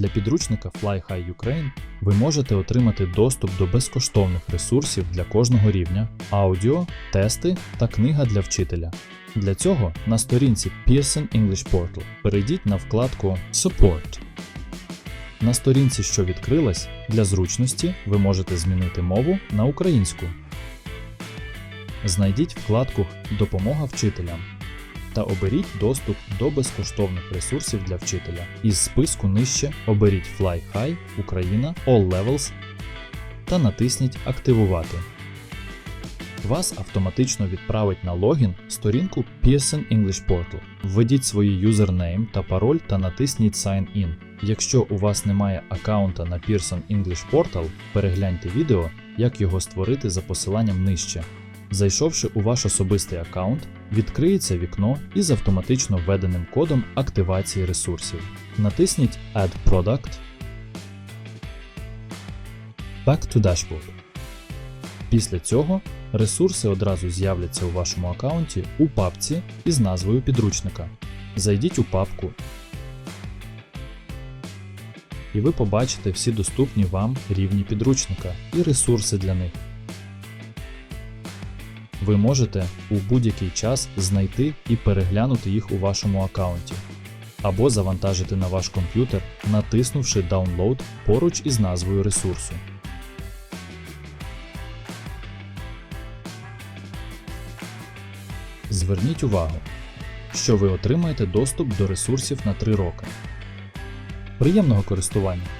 Для підручника Fly High Ukraine ви можете отримати доступ до безкоштовних ресурсів для кожного рівня, аудіо, тести та книга для вчителя. Для цього на сторінці Pearson English Portal перейдіть на вкладку Support. На сторінці, що відкрилась, для зручності ви можете змінити мову на українську. Знайдіть вкладку Допомога вчителям та оберіть доступ до безкоштовних ресурсів для вчителя. Із списку нижче оберіть Fly High Україна All Levels та натисніть Активувати. Вас автоматично відправить на логін сторінку Pearson English Portal. Введіть свої юзернейм та пароль та натисніть Sign In. Якщо у вас немає аккаунта на Pearson English Portal, перегляньте відео, як його створити за посиланням нижче. Зайшовши у ваш особистий аккаунт, відкриється вікно із автоматично введеним кодом активації ресурсів. Натисніть Add Product. Back to Dashboard. Після цього ресурси одразу з'являться у вашому аккаунті у папці із назвою підручника. Зайдіть у папку і ви побачите всі доступні вам рівні підручника і ресурси для них. Ви можете у будь-який час знайти і переглянути їх у вашому аккаунті, або завантажити на ваш комп'ютер, натиснувши Download поруч із назвою ресурсу. Зверніть увагу, що ви отримаєте доступ до ресурсів на 3 роки. Приємного користування!